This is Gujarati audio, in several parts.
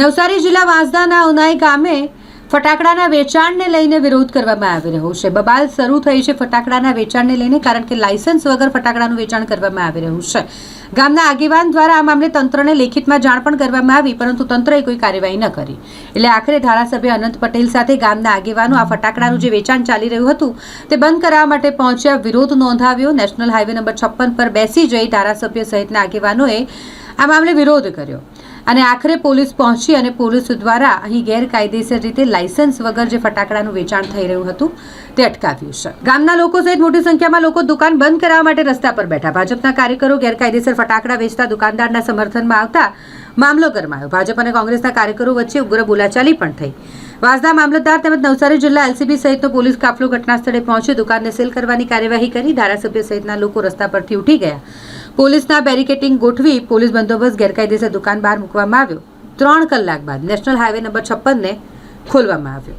નવસારી જિલ્લા વાંસદાના ઉનાઈ ગામે ફટાકડાના વેચાણને લઈને વિરોધ કરવામાં આવી રહ્યો છે. બબાલ શરૂ થઈ છે ફટાકડાના વેચાણને લઈને કારણ કે લાયસન્સ વગર ફટાકડાનું વેચાણ કરવામાં આવી રહ્યું છે. ગામના આગેવાન દ્વારા આ મામલે તંત્રને લેખિતમાં જાણ પણ કરવામાં આવી, પરંતુ તંત્રએ કોઈ કાર્યવાહી ન કરી. એટલે આખરે ધારાસભ્ય અનંત પટેલ સાથે ગામના આગેવાનો આ ફટાકડાનું જે વેચાણ ચાલી રહ્યું હતું, તે બંધ કરાવવા માટે પહોંચ્યા વિરોધ નોંધાવ્યો. નેશનલ હાઈવે નંબર છપ્પન પર બેસી જઈ ધારાસભ્ય સહિતના આગેવાનોએ આ મામલે વિરોધ કર્યો. અને આખરે પોલીસ પહોંચી અને પોલીસ દ્વારા અહીં ગેરકાયદેસર રીતે લાયસન્સ વગર જે ફટાકડાનું વેચાણ થઈ રહ્યું હતું, તે અટકાવ્યું છે. ગામના લોકો સહિત મોટી સંખ્યામાં લોકો દુકાન બંધ કરાવવા માટે રસ્તા પર બેઠા. ભાજપના કાર્યકરો ગેરકાયદેસર ફટાકડા વેચતા દુકાનદારના સમર્થનમાં આવતા મામલો ગરમાયો. ભાજપ અને કોંગ્રેસના કાર્યકરો વચ્ચે ઉગ્ર બોલાચાલી પણ થઈ. વાસદા મામલતદાર તેમજ નવસારી જિલ્લા એલસીબી સહિતનો પોલીસ કાફલો ઘટના સ્થળે પહોંચી દુકાનને સીલ કરવાની કાર્યવાહી કરી ધારાસભ્ય સહિતના લોકો રસ્તા પરથી ઉઠી ગયા. પોલીસના બેરિકેટિંગ ગોઠવી પોલીસ બંદોબસ્ત ગેરકાયદેસર દુકાન બહાર મૂકવામાં આવ્યો. ત્રણ કલાક બાદ નેશનલ હાઈવે નંબર છપ્પનને ખોલવામાં આવ્યો.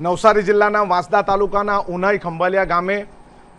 નવસારી જિલ્લાના વાંસદા તાલુકાના ઉનાઈ ખંભાલિયા ગામે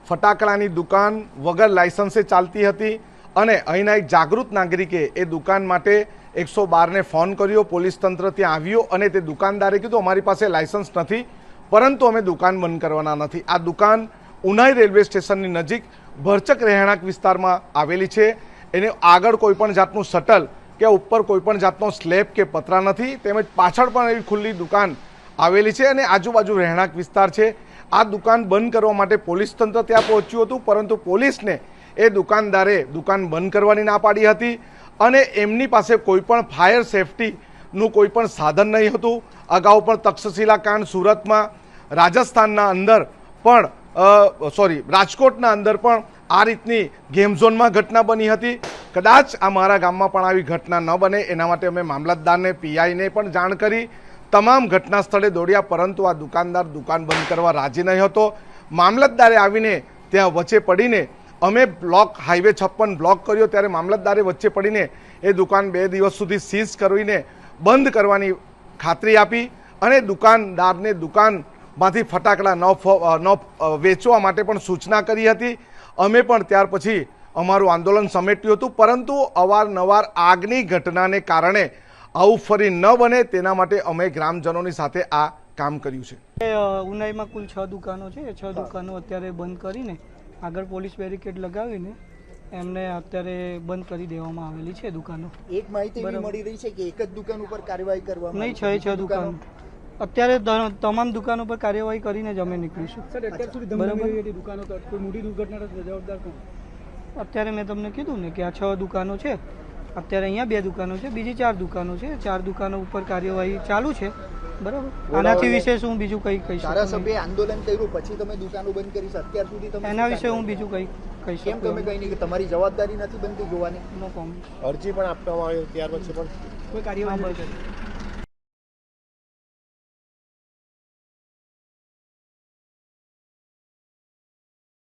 ફટાકડાની દુકાન વગર લાયસન્સે ચાલતી હતી અને અહીંના એક જાગૃત નાગરિકે એ દુકાન માટે એકસો બારને ફોન કર્યો. પોલીસ તંત્ર ત્યાં આવ્યો અને તે દુકાનદારે કીધું, અમારી પાસે લાયસન્સ નથી, પરંતુ અમે દુકાન બંધ કરવાના નથી. આ દુકાન ઉનાઈ રેલવે સ્ટેશનની નજીક ભરચક રહેણાંક વિસ્તારમાં આવેલી છે. એને આગળ કોઈપણ જાતનું શટલ કે ઉપર કોઈપણ જાતનો સ્લેબ કે પતરા નથી, તેમજ પાછળ પણ એવી ખુલ્લી દુકાન આવેલી છે અને આજુબાજુ રહેણાંક વિસ્તાર છે. આ દુકાન બંધ કરવા માટે પોલીસ તંત્ર ત્યાં પહોંચ્યું હતું, પરંતુ પોલીસને એ દુકાનદારે દુકાન બંધ કરવાની ના પાડી હતી અને એમની પાસે કોઈપણ ફાયર સેફટીનું કોઈ પણ સાધન નહીં હતું. અગાઉ પણ તક્ષશિલા કાંડ સુરતમાં, રાજસ્થાનના અંદર પણ સોરી, રાજકોટના અંદર પણ આ રીતની ગેમ ઝોનમાં ઘટના બની હતી. કદાચ આ મારા ગામમાં પણ આવી ઘટના ન બને, એના માટે અમે મામલતદારને, પીઆઈને પણ જાણ કરી. તમામ ઘટના સ્થળે દોડ્યા, પરંતુ આ દુકાનદાર દુકાન બંધ કરવા રાજી નહીં હતો. મામલતદારે આવીને ત્યાં વચ્ચે પડીને અમે બ્લોક, હાઈવે છપ્પન બ્લોક કર્યો, ત્યારે મામલતદારે વચ્ચે પડીને એ દુકાન બે દિવસ સુધી સીઝ કરીને બંધ કરવાની ખાતરી આપી અને દુકાનદારને દુકાનમાંથી ફટાકડા ન ફ- ન વેચવા માટે પણ સૂચના કરી હતી. અમે પણ ત્યાર પછી અમારું આંદોલન સમેટ્યું હતું પરંતુ અવારનવાર આગની ઘટનાને કારણે આવું ફરી ન બને તેના માટે અમે ગ્રામજનોની સાથે આ કામ કર્યું છે. ઉનાઈમાં કુલ છ દુકાનો છે. છ દુકાનો અત્યારે બંધ કરીને આગળ પોલીસ બેરિકેડ લગાવીને એમને અત્યારે બંધ કરી દેવામાં આવેલી છે દુકાનો. એક માહિતી મળી રહી છે કે એક જ દુકાન ઉપર કાર્યવાહી કરવામાં નહીં છ? છ દુકાનો. અત્યારે તમામ દુકાનો પર કાર્યવાહી કરીને જ અમે નીકળીશું. સર અત્યાર સુધી બરાબર. ધમધમી હતી દુકાનો તો કોઈ મોટી દુર્ઘટના જવાબદાર કોણ? અત્યારે મેં તમને કીધું ને કે આ છ દુકાનો છે. અત્યારે અહીંયા બે દુકાનો છે બીજી ચાર દુકાનો છે. ચાર દુકાનો ઉપર કાર્યવાહી ચાલુ છે. બરાબર? આનાથી વિશે શું બીજું કંઈ કહી શકું નહીં. આંદોલન કર્યું પછી તમે દુકાનો બંધ કરી અત્યાર સુધી તમે એના વિશે હું બીજું કંઈ કહી કેમ તમે કઈ નહીં કે તમારી જવાબદારી નથી બનતી જોવાની? નો કોમ અરજી પણ આપવામાં આવી ત્યાર પછી પણ કોઈ કાર્યવાહી હા, કરી?